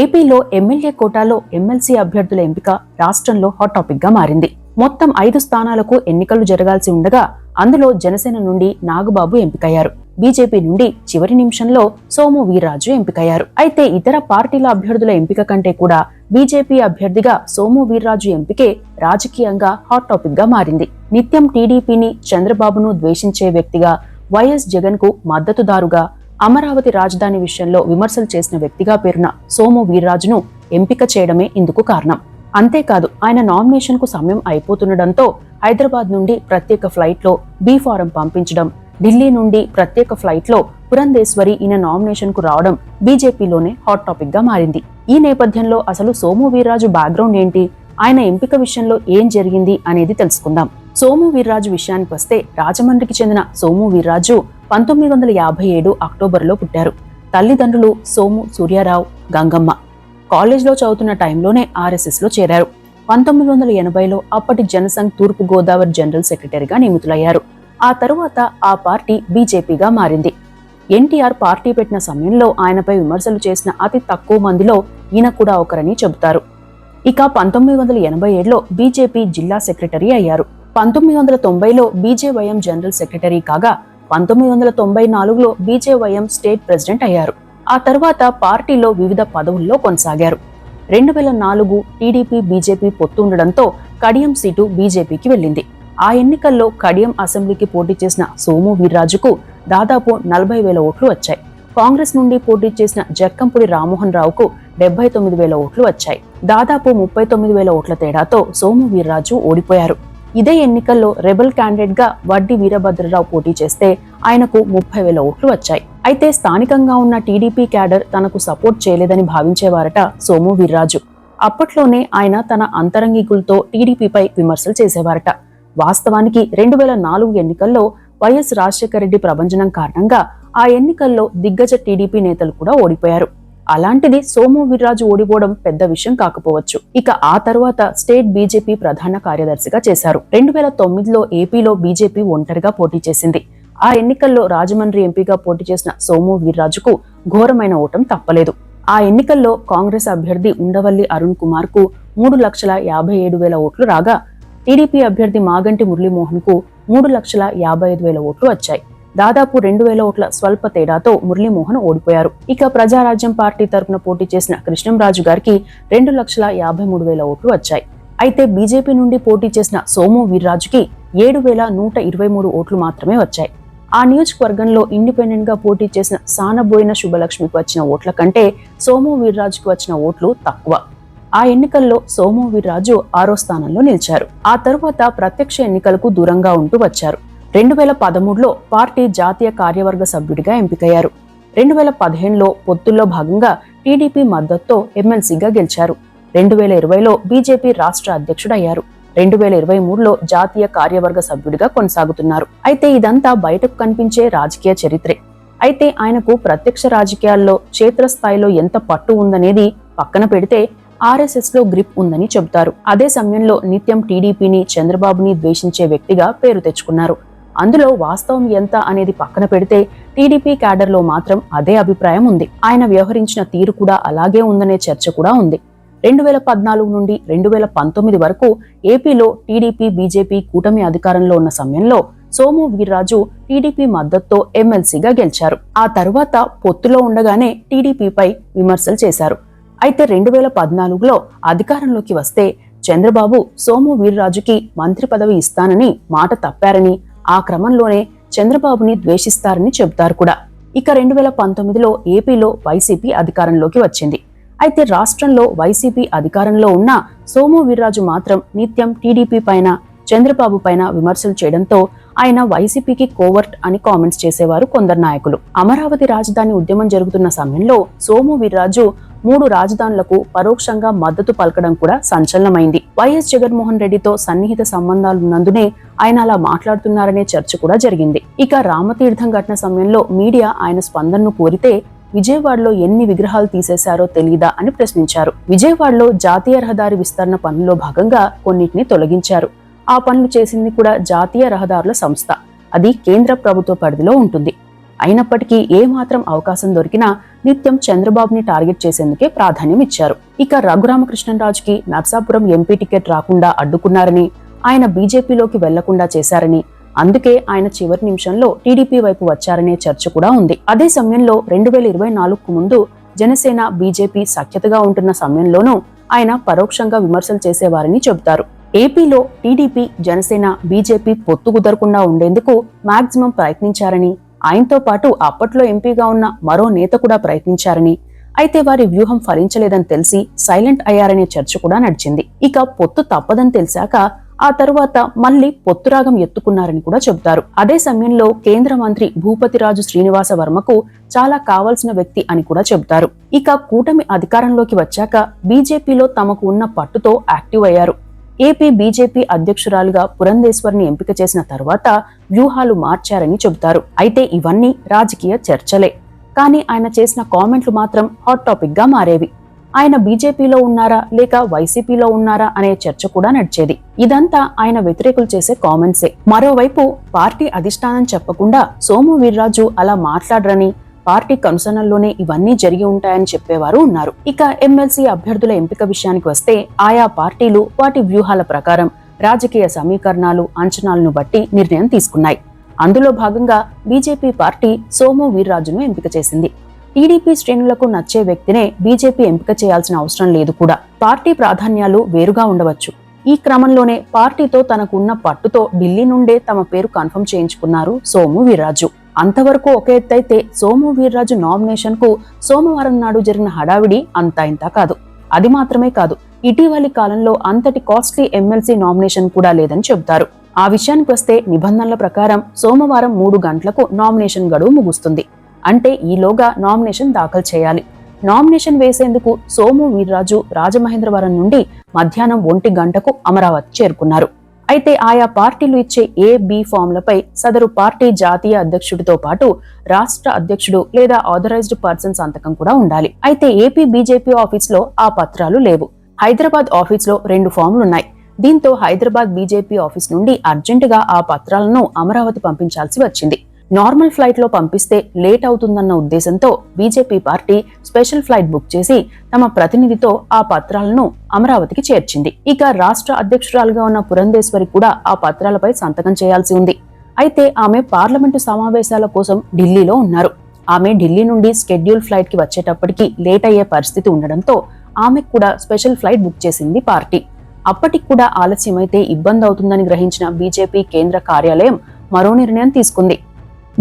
ఏపీలో ఎమ్మెల్యే కోటాలో ఎమ్మెల్సీ అభ్యర్థుల ఎంపిక రాష్ట్రంలో హాట్ టాపిక్గా మారింది. మొత్తం ఐదు స్థానాలకు ఎన్నికలు జరగాల్సి ఉండగా అందులో జనసేన నుండి నాగబాబు ఎంపికయ్యారు. బీజేపీ నుండి చివరి నిమిషంలో సోము వీర్రాజు ఎంపికయ్యారు. అయితే ఇతర పార్టీల అభ్యర్థుల ఎంపిక కంటే కూడా బీజేపీ అభ్యర్థిగా సోము వీర్రాజు ఎంపికే రాజకీయంగా హాట్ టాపిక్గా మారింది. నిత్యం టీడీపీని చంద్రబాబును ద్వేషించే వ్యక్తిగా వైఎస్ జగన్కు మద్దతుదారుగా అమరావతి రాజధాని విషయంలో విమర్శలు చేసిన వ్యక్తిగా పేరున సోము వీర్రాజును ఎంపిక చేయడమే ఇందుకు కారణం. అంతేకాదు ఆయన నామినేషన్కు సమయం అయిపోతుండటంతో హైదరాబాద్ నుండి ప్రత్యేక ఫ్లైట్లో బీ ఫారం పంపించడం ఢిల్లీ నుండి ప్రత్యేక ఫ్లైట్లో పురంధేశ్వరి ఈయన నామినేషన్కు రావడం బీజేపీలోనే హాట్ టాపిక్గా మారింది. ఈ నేపథ్యంలో అసలు సోము వీర్రాజు బ్యాక్గ్రౌండ్ ఏంటి? ఆయన ఎంపిక విషయంలో ఏం జరిగింది అనేది తెలుసుకుందాం. సోము వీర్రాజు విషయానికి వస్తే రాజమండ్రికి చెందిన సోము వీర్రాజు పంతొమ్మిది వందల యాభై ఏడు అక్టోబర్లో పుట్టారు. తల్లిదండ్రులు సోము సూర్యారావు గంగమ్మ. కాలేజ్లో చదువుతున్న టైంలోనే ఆర్ఎస్ఎస్లో చేరారు. పంతొమ్మిది వందల ఎనభైలో అప్పటి జనసంఘ్ తూర్పు గోదావరి జనరల్ సెక్రటరీగా నియమితులయ్యారు. ఆ తరువాత ఆ పార్టీ బీజేపీగా మారింది. ఎన్టీఆర్ పార్టీ పెట్టిన సమయంలో ఆయనపై విమర్శలు చేసిన అతి తక్కువ మందిలో ఈయన కూడా ఒకరని చెబుతారు. ఇక పంతొమ్మిది వందల ఎనభై ఏడులో బీజేపీ జిల్లా సెక్రటరీ అయ్యారు. పంతొమ్మిది వందల తొంభైలో బీజేవైఎం జనరల్ సెక్రటరీ కాగా పంతొమ్మిది వందల తొంభై నాలుగులో బీజేవైఎం స్టేట్ ప్రెసిడెంట్ అయ్యారు. ఆ తర్వాత పార్టీలో వివిధ పదవుల్లో కొనసాగారు. రెండు వేల నాలుగు టీడీపీ బీజేపీ పొత్తు ఉండడంతో కడియం సీటు బీజేపీకి వెళ్ళింది. ఆ ఎన్నికల్లో కడియం అసెంబ్లీకి పోటీ చేసిన సోము వీర్రాజుకు దాదాపు నలభై వేల ఓట్లు వచ్చాయి. కాంగ్రెస్ నుండి పోటీ చేసిన జక్కంపూడి రామ్మోహన్ రావుకు డెబ్బై తొమ్మిది వేల ఓట్లు వచ్చాయి. దాదాపు ముప్పై తొమ్మిది వేల ఓట్ల తేడాతో సోము వీర్రాజు ఓడిపోయారు. ఇదే ఎన్నికల్లో రెబల్ క్యాండిడేట్గా వడ్డీ వీరభద్రరావు పోటీ చేస్తే ఆయనకు ముప్పై వేల ఓట్లు వచ్చాయి. అయితే స్థానికంగా ఉన్న టీడీపీ క్యాడర్ తనకు సపోర్ట్ చేయలేదని భావించేవారట సోము వీర్రాజు. అప్పట్లోనే ఆయన తన అంతరంగికులతో టీడీపీపై విమర్శలు చేసేవారట. వాస్తవానికి రెండు వేల నాలుగు ఎన్నికల్లో వైఎస్ రాజశేఖర రెడ్డి ప్రభంజనం కారణంగా ఆ ఎన్నికల్లో దిగ్గజ టీడీపీ నేతలు కూడా ఓడిపోయారు. అలాంటిది సోము వీర్రాజు ఓడిపోవడం పెద్ద విషయం కాకపోవచ్చు. ఇక ఆ తర్వాత స్టేట్ బీజేపీ ప్రధాన కార్యదర్శిగా చేశారు. రెండు వేల తొమ్మిదిలో ఏపీలో బీజేపీ ఒంటరిగా పోటీ చేసింది. ఆ ఎన్నికల్లో రాజమండ్రి ఎంపీగా పోటీ చేసిన సోము వీర్రాజుకు ఘోరమైన ఓటం తప్పలేదు. ఆ ఎన్నికల్లో కాంగ్రెస్ అభ్యర్థి ఉండవల్లి అరుణ్ కుమార్కు మూడు లక్షల యాభై ఏడు వేల ఓట్లు రాగా టీడీపీ అభ్యర్థి మాగంటి మురళీమోహన్కు మూడు లక్షల యాభై ఐదు వేల ఓట్లు వచ్చాయి. దాదాపు రెండు వేల ఓట్ల స్వల్ప తేడాతో మురళీమోహన్ ఓడిపోయారు. ఇక ప్రజారాజ్యం పార్టీ తరపున పోటీ చేసిన కృష్ణంరాజు గారికి రెండు లక్షల యాభై మూడు వేల ఓట్లు వచ్చాయి. అయితే బీజేపీ నుండి పోటీ చేసిన సోము వీర్రాజుకి ఏడు వేల నూట ఇరవై మూడు ఓట్లు మాత్రమే వచ్చాయి. ఆ నియోజకవర్గంలో ఇండిపెండెంట్గా పోటీ చేసిన సానబోయిన శుభలక్ష్మికి వచ్చిన ఓట్ల కంటే సోము వీర్రాజుకి వచ్చిన ఓట్లు తక్కువ. ఆ ఎన్నికల్లో సోము వీర్రాజు ఆరో స్థానంలో నిలిచారు. ఆ తరువాత ప్రత్యక్ష ఎన్నికలకు దూరంగా ఉంటూ వచ్చారు. రెండు వేల పదమూడులో పార్టీ జాతీయ కార్యవర్గ సభ్యుడిగా ఎంపికయ్యారు. రెండు వేల పదిహేనులో పొత్తుల్లో భాగంగా టీడీపీ మద్దతుతో ఎమ్మెల్సీగా గెలిచారు. రెండు వేల ఇరవైలో బీజేపీ రాష్ట్ర అధ్యక్షుడయ్యారు. రెండు వేల ఇరవై మూడులో జాతీయ కార్యవర్గ సభ్యుడిగా కొనసాగుతున్నారు. అయితే ఇదంతా బయటకు కనిపించే రాజకీయ చరిత్రే. అయితే ఆయనకు ప్రత్యక్ష రాజకీయాల్లో క్షేత్రస్థాయిలో ఎంత పట్టు ఉందనేది పక్కన పెడితే ఆర్ఎస్ఎస్లో గ్రిప్ ఉందని చెబుతారు. అదే సమయంలో నిత్యం టీడీపీని చంద్రబాబుని ద్వేషించే వ్యక్తిగా పేరు తెచ్చుకున్నారు. అందులో వాస్తవం ఎంత అనేది పక్కన పెడితే టీడీపీ క్యాడర్లో మాత్రం అదే అభిప్రాయం ఉంది. ఆయన వ్యవహరించిన తీరు కూడా అలాగే ఉందనే చర్చ కూడా ఉంది. రెండు వేల పద్నాలుగు నుండి రెండు వేల పంతొమ్మిది వరకు ఏపీలో టీడీపీ బీజేపీ కూటమి అధికారంలో ఉన్న సమయంలో సోము వీర్రాజు టీడీపీ మద్దతుతో ఎమ్మెల్సీగా గెలిచారు. ఆ తర్వాత పొత్తులో ఉండగానే టీడీపీపై విమర్శలు చేశారు. అయితే రెండు వేల పద్నాలుగులో అధికారంలోకి వస్తే చంద్రబాబు సోము వీర్రాజుకి మంత్రి పదవి ఇస్తానని మాట తప్పారని ఆ క్రమంలోనే చంద్రబాబుని ద్వేషిస్తారని చెబుతారు కూడా. ఇక రెండు వేల పంతొమ్మిదిలో ఏపీలో వైసీపీ అధికారంలోకి వచ్చింది. అయితే రాష్ట్రంలో వైసీపీ అధికారంలో ఉన్న సోము వీర్రాజు మాత్రం నిత్యం టీడీపీ పైన చంద్రబాబు పైన విమర్శలు చేయడంతో ఆయన వైసీపీకి కోవర్ట్ అని కామెంట్స్ చేసేవారు కొందరు నాయకులు. అమరావతి రాజధాని ఉద్యమం జరుగుతున్న సమయంలో సోము వీర్రాజు మూడు రాజధానులకు పరోక్షంగా మద్దతు పలకడం కూడా సంచలనమైంది. వైఎస్ జగన్మోహన్ రెడ్డితో సన్నిహిత సంబంధాలున్నందునే ఆయన అలా మాట్లాడుతున్నారనే చర్చ కూడా జరిగింది. ఇక రామతీర్థం ఘటన సమయంలో మీడియా ఆయన స్పందనను కోరితే విజయవాడలో ఎన్ని విగ్రహాలు తీసేశారో తెలీదా అని ప్రశ్నించారు. విజయవాడలో జాతీయ రహదారి విస్తరణ పనుల్లో భాగంగా కొన్నిటిని తొలగించారు. ఆ పనులు చేసింది కూడా జాతీయ రహదారుల సంస్థ. అది కేంద్ర ప్రభుత్వ పరిధిలో ఉంటుంది. అయినప్పటికీ ఏ మాత్రం అవకాశం దొరికినా నిత్యం చంద్రబాబుని టార్గెట్ చేసేందుకే ప్రాధాన్యం ఇచ్చారు. ఇక రఘురామకృష్ణరాజుకి నర్సాపురం ఎంపీ టికెట్ రాకుండా అడ్డుకున్నారని ఆయన బీజేపీలోకి వెళ్ళకుండా చేశారని అందుకే ఆయన చివరి నిమిషంలో టీడీపీ వైపు వచ్చారనే చర్చ కూడా ఉంది. అదే సమయంలో రెండు వేల ఇరవై నాలుగుకు ముందు జనసేన బీజేపీ సఖ్యతగా ఉంటున్న సమయంలోనూ ఆయన పరోక్షంగా విమర్శలు చేసేవారని చెబుతారు. ఏపీలో టీడీపీ జనసేన బీజేపీ పొత్తు కుదరకుండా ఉండేందుకు మాక్సిమం ప్రయత్నించారని ఆయనతో పాటు అప్పట్లో ఎంపీగా ఉన్న మరో నేత కూడా ప్రయత్నించారని. అయితే వారి వ్యూహం ఫలించలేదని తెలిసి సైలెంట్ అయ్యారనే చర్చ కూడా నడిచింది. ఇక పొత్తు తప్పదని తెలిసాక ఆ తరువాత మళ్ళీ పొత్తురాగం ఎత్తుకున్నారని కూడా చెబుతారు. అదే సమయంలో కేంద్ర మంత్రి భూపతిరాజు శ్రీనివాస వర్మకు చాలా కావాల్సిన వ్యక్తి అని కూడా చెబుతారు. ఇక కూటమి అధికారంలోకి వచ్చాక బీజేపీలో తమకు ఉన్న పట్టుతో యాక్టివ్ అయ్యారు. ఏపీ బీజేపీ అధ్యక్షురాలుగా పురంధేశ్వర్ని ఎంపిక చేసిన తర్వాత వ్యూహాలు మార్చారని చెబుతారు. అయితే ఇవన్నీ రాజకీయ చర్చలే. కానీ ఆయన చేసిన కామెంట్లు మాత్రం హాట్ టాపిక్గా మారేవి. ఆయన బీజేపీలో ఉన్నారా లేక వైసీపీలో ఉన్నారా అనే చర్చ కూడా నడిచేది. ఇదంతా ఆయన వ్యతిరేకులు చేసే కామెంట్సే. మరోవైపు పార్టీ అధిష్టానం చెప్పకుండా సోము వీర్రాజు అలా మాట్లాడరని పార్టీ కనుసనల్లోనే ఇవన్నీ జరిగి ఉంటాయని చెప్పేవారు ఉన్నారు. ఇక ఎమ్మెల్సీ అభ్యర్థుల ఎంపిక విషయానికి వస్తే ఆయా పార్టీలు వాటి వ్యూహాల ప్రకారం రాజకీయ సమీకరణాలు అంచనాలను బట్టి నిర్ణయం తీసుకున్నాయి. అందులో భాగంగా బీజేపీ పార్టీ సోము వీర్రాజును ఎంపిక చేసింది. టీడీపీ శ్రేణులకు నచ్చే వ్యక్తినే బీజేపీ ఎంపిక చేయాల్సిన అవసరం లేదు కూడా. పార్టీ ప్రాధాన్యాలు వేరుగా ఉండవచ్చు. ఈ క్రమంలోనే పార్టీతో తనకున్న పట్టుతో ఢిల్లీ నుండే తమ పేరు కన్ఫర్మ్ చేయించుకున్నారు సోము వీర్రాజు. అంతవరకు ఒక ఎత్తైతే సోము వీర్రాజు నామినేషన్కు సోమవారం నాడు జరిగిన హడావిడి అంతా ఇంతా కాదు. అది మాత్రమే కాదు ఇటీవలి కాలంలో అంతటి కాస్ట్లీ ఎమ్మెల్సీ నామినేషన్ కూడా లేదని చెబుతారు. ఆ విషయానికి వస్తే నిబంధనల ప్రకారం సోమవారం మూడు గంటలకు నామినేషన్ గడువు ముగుస్తుంది. అంటే ఈలోగా నామినేషన్ దాఖలు చేయాలి. నామినేషన్ వేసేందుకు సోము వీర్రాజు రాజమహేంద్రవరం నుండి మధ్యాహ్నం ఒంటి గంటకు అమరావతి చేరుకున్నారు. అయితే ఆయా పార్టీలు ఇచ్చే ఏ బి ఫామ్లపై సదరు పార్టీ జాతీయ అధ్యక్షుడితో పాటు రాష్ట్ర అధ్యక్షుడు లేదా ఆథరైజ్డ్ పర్సన్ సంతకం కూడా ఉండాలి. అయితే ఏపీ బీజేపీ ఆఫీస్లో ఆ పత్రాలు లేవు. హైదరాబాద్ ఆఫీస్లో రెండు ఫామ్లున్నాయి. దీంతో హైదరాబాద్ బీజేపీ ఆఫీస్ నుండి అర్జెంటుగా ఆ పత్రాలను అమరావతి పంపించాల్సి వచ్చింది. నార్మల్ ఫ్లైట్లో పంపిస్తే లేట్ అవుతుందన్న ఉద్దేశంతో B J P party special flight book చేసి తమ ప్రతినిధితో ఆ పత్రాలను అమరావతికి చేర్చింది. ఇక రాష్ట్ర అధ్యక్షురాలుగా ఉన్న పురంధేశ్వరి కూడా ఆ పత్రాలపై సంతకం చేయాల్సి ఉంది. అయితే ఆమె పార్లమెంటు సమావేశాల కోసం ఢిల్లీలో ఉన్నారు. ఆమె ఢిల్లీ నుండి స్కెడ్యూల్ ఫ్లైట్కి వచ్చేటప్పటికి లేట్ అయ్యే పరిస్థితి ఉండడంతో ఆమెకు కూడా స్పెషల్ ఫ్లైట్ బుక్ చేసింది పార్టీ. అప్పటికి కూడా ఆలస్యమైతే ఇబ్బంది అవుతుందని గ్రహించిన బీజేపీ కేంద్ర కార్యాలయం మరో నిర్ణయం తీసుకుంది.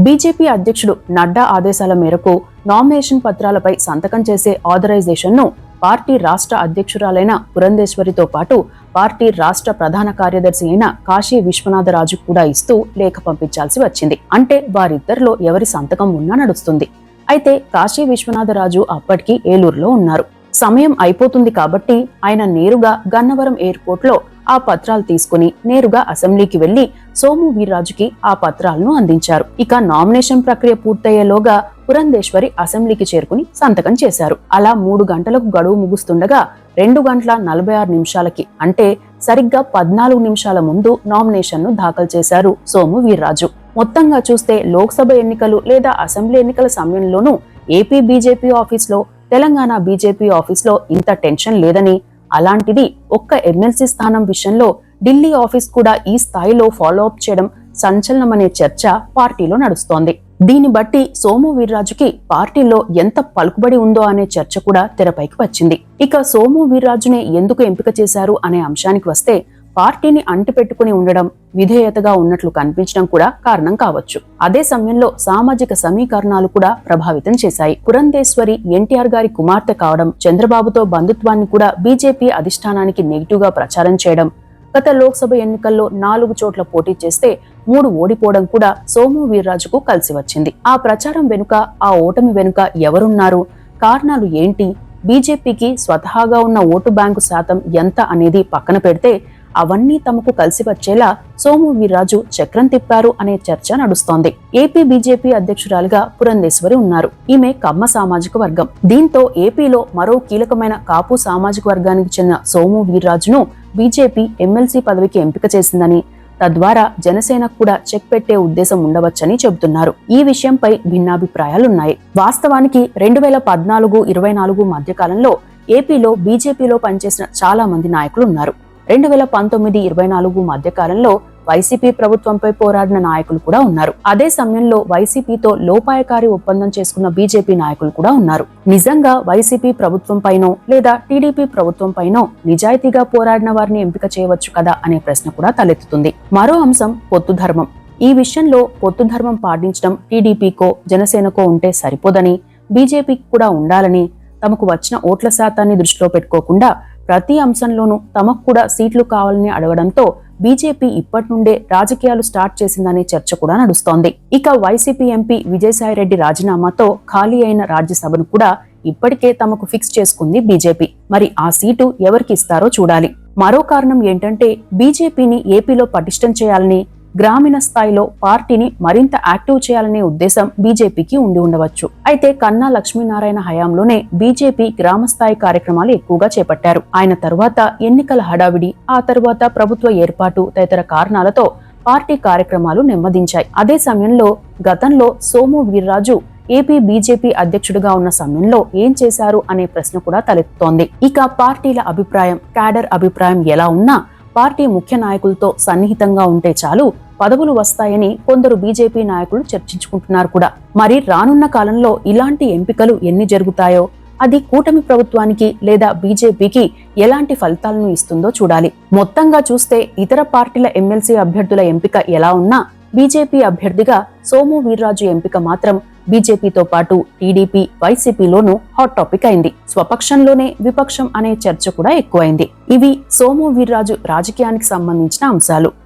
బీజేపీ అధ్యక్షుడు నడ్డా ఆదేశాల మేరకు నామినేషన్ పత్రాలపై సంతకం చేసే ఆథరైజేషన్ను పార్టీ రాష్ట్ర అధ్యక్షురాలైన పురంధేశ్వరితో పాటు పార్టీ రాష్ట్ర ప్రధాన కార్యదర్శి అయిన కాశీ విశ్వనాథరాజు కూడా ఇస్తూ లేఖ పంపించాల్సి వచ్చింది. అంటే వారిద్దరిలో ఎవరి సంతకం ఉన్నా నడుస్తుంది. అయితే కాశీ విశ్వనాథరాజు అప్పటికి ఏలూరులో ఉన్నారు. సమయం అయిపోతుంది కాబట్టి ఆయన నేరుగా గన్నవరం ఎయిర్పోర్ట్లో ఆ పత్రాలు తీసుకుని నేరుగా అసెంబ్లీకి వెళ్ళి సోము వీర్రాజుకి ఆ పత్రాలను అందించారు. ఇక నామినేషన్ ప్రక్రియ పూర్తయ్యేలోగా పురంధేశ్వరి అసెంబ్లీకి చేరుకుని సంతకం చేశారు. అలా మూడు గంటలకు గడువు ముగుస్తుండగా రెండు గంటల నలభై ఆరు నిమిషాలకి అంటే సరిగ్గా పద్నాలుగు నిమిషాల ముందు నామినేషన్ను దాఖలు చేశారు సోము వీర్రాజు. మొత్తంగా చూస్తే లోక్సభ ఎన్నికలు లేదా అసెంబ్లీ ఎన్నికల సమయంలోనూ ఏపీ బీజేపీ ఆఫీస్లో తెలంగాణ బీజేపీ ఆఫీస్లో ఇంత టెన్షన్ లేదని అలాంటిది ఒక్క ఎమ్మెల్సీ స్థానం విషయంలో ఢిల్లీ ఆఫీస్ కూడా ఈ స్థాయిలో ఫాలో అప్ చేయడం సంచలనమనే చర్చ పార్టీలో నడుస్తోంది. దీన్ని బట్టి సోము వీర్రాజుకి పార్టీలో ఎంత పలుకుబడి ఉందో అనే చర్చ కూడా తెరపైకి వచ్చింది. ఇక సోము వీర్రాజునే ఎందుకు ఎంపిక చేశారు అనే అంశానికి వస్తే పార్టీని అంటిపెట్టుకుని ఉండడం విధేయతగా ఉన్నట్లు కనిపించడం కూడా కారణం కావచ్చు. అదే సమయంలో సామాజిక సమీకరణాలు కూడా ప్రభావితం చేశాయి. పురంధేశ్వరి ఎన్టీఆర్ గారి కుమార్తె కావడం చంద్రబాబుతో బంధుత్వాన్ని కూడా బీజేపీ అధిష్టానానికి నెగిటివ్గా ప్రచారం చేయడం గత లోక్సభ ఎన్నికల్లో నాలుగు చోట్ల పోటీ చేస్తే మూడు ఓడిపోవడం కూడా సోము వీర్రాజుకు కలిసి వచ్చింది. ఆ ప్రచారం వెనుక ఆ ఓటమి వెనుక ఎవరున్నారు? కారణాలు ఏంటి? బీజేపీకి స్వతహాగా ఉన్న ఓటు బ్యాంకు శాతం ఎంత అనేది పక్కన పెడితే అవన్నీ తమకు కలిసి వచ్చేలా సోము వీర్రాజు చక్రం తిప్పారు అనే చర్చ నడుస్తోంది. ఏపీ బీజేపీ అధ్యక్షురాలుగా పురంధేశ్వరి ఉన్నారు. ఈమె కమ్మ సామాజిక వర్గం. దీంతో ఏపీలో మరో కీలకమైన కాపు సామాజిక వర్గానికి చెందిన సోము వీర్రాజును బీజేపీ ఎమ్మెల్సీ పదవికి ఎంపిక చేసిందని తద్వారా జనసేనకు కూడా చెక్ పెట్టే ఉద్దేశం ఉండవచ్చని చెబుతున్నారు. ఈ విషయంపై భిన్నాభిప్రాయాలున్నాయి. వాస్తవానికి రెండు వేల పద్నాలుగు ఇరవై నాలుగు మధ్యకాలంలో ఏపీలో బీజేపీలో పనిచేసిన చాలా మంది నాయకులు ఉన్నారు. రెండు వేల పంతొమ్మిది ఇరవై నాలుగు మధ్యకాలంలో వైసీపీ ప్రభుత్వంపై పోరాడిన నాయకులు కూడా ఉన్నారు. అదే సమయంలో వైసీపీతో లోపాయకారి ఒప్పందం చేసుకున్న బీజేపీ నాయకులు కూడా ఉన్నారు. నిజంగా వైసీపీ ప్రభుత్వంపైనో లేదా టీడీపీ ప్రభుత్వంపైనో నిజాయితీగా పోరాడిన వారిని ఎంపిక చేయవచ్చు కదా అనే ప్రశ్న కూడా తలెత్తుతుంది. మరో అంశం పొత్తు ధర్మం. ఈ విషయంలో పొత్తు ధర్మం పాటించడం టీడీపీకో జనసేనకో ఉంటే సరిపోదని బీజేపీకి కూడా ఉండాలని తమకు వచ్చిన ఓట్ల శాతాన్ని దృష్టిలో పెట్టుకోకుండా ప్రతి అంశంలోనూ తమకు కూడా సీట్లు కావాలని అడగడంతో బీజేపీ ఇప్పటి నుండే రాజకీయాలు స్టార్ట్ చేసిందనే చర్చ కూడా నడుస్తోంది. ఇక వైసీపీ ఎంపీ విజయసాయిరెడ్డి రాజీనామాతో ఖాళీ అయిన రాజ్యసభను కూడా ఇప్పటికే తమకు ఫిక్స్ చేసుకుంది బీజేపీ. మరి ఆ సీటు ఎవరికి ఇస్తారో చూడాలి. మరో కారణం ఏంటంటే బీజేపీని ఏపీలో పటిష్టం చేయాలని గ్రామీణ స్థాయిలో పార్టీని మరింత యాక్టివ్ చేయాలనే ఉద్దేశం బీజేపీకి ఉండి ఉండవచ్చు. అయితే కన్నా లక్ష్మీనారాయణ హయాంలోనే బీజేపీ గ్రామస్థాయి కార్యక్రమాలు ఎక్కువగా చేపట్టారు. ఆయన తరువాత ఎన్నికల హడావిడి ఆ తరువాత ప్రభుత్వ ఏర్పాటు తదితర కారణాలతో పార్టీ కార్యక్రమాలు నెమ్మదించాయి. అదే సమయంలో గతంలో సోము వీర్రాజు ఏపీ బీజేపీ అధ్యక్షుడిగా ఉన్న సమయంలో ఏం చేశారు అనే ప్రశ్న కూడా తలెత్తుతోంది. ఇక పార్టీల అభిప్రాయం క్యాడర్ అభిప్రాయం ఎలా ఉన్నా పార్టీ ముఖ్య నాయకులతో సన్నిహితంగా ఉంటే చాలు పదవులు వస్తాయని కొందరు బీజేపీ నాయకులు చర్చించుకుంటున్నారు కూడా. మరి రానున్న కాలంలో ఇలాంటి ఎంపికలు ఎన్ని జరుగుతాయో? అది కూటమి ప్రభుత్వానికి లేదా బీజేపీకి ఎలాంటి ఫలితాలను ఇస్తుందో చూడాలి. మొత్తంగా చూస్తే ఇతర పార్టీల ఎమ్మెల్సీ అభ్యర్థుల ఎంపిక ఎలా ఉన్నా బీజేపీ అభ్యర్థిగా సోము వీర్రాజు ఎంపిక మాత్రం బీజేపీతో పాటు టీడీపీ వైసీపీలోనూ హాట్ టాపిక్ అయింది. స్వపక్షంలోనే విపక్షం అనే చర్చ కూడా ఎక్కువైంది. ఇవి సోము వీర్రాజు రాజకీయానికి సంబంధించిన అంశాలు.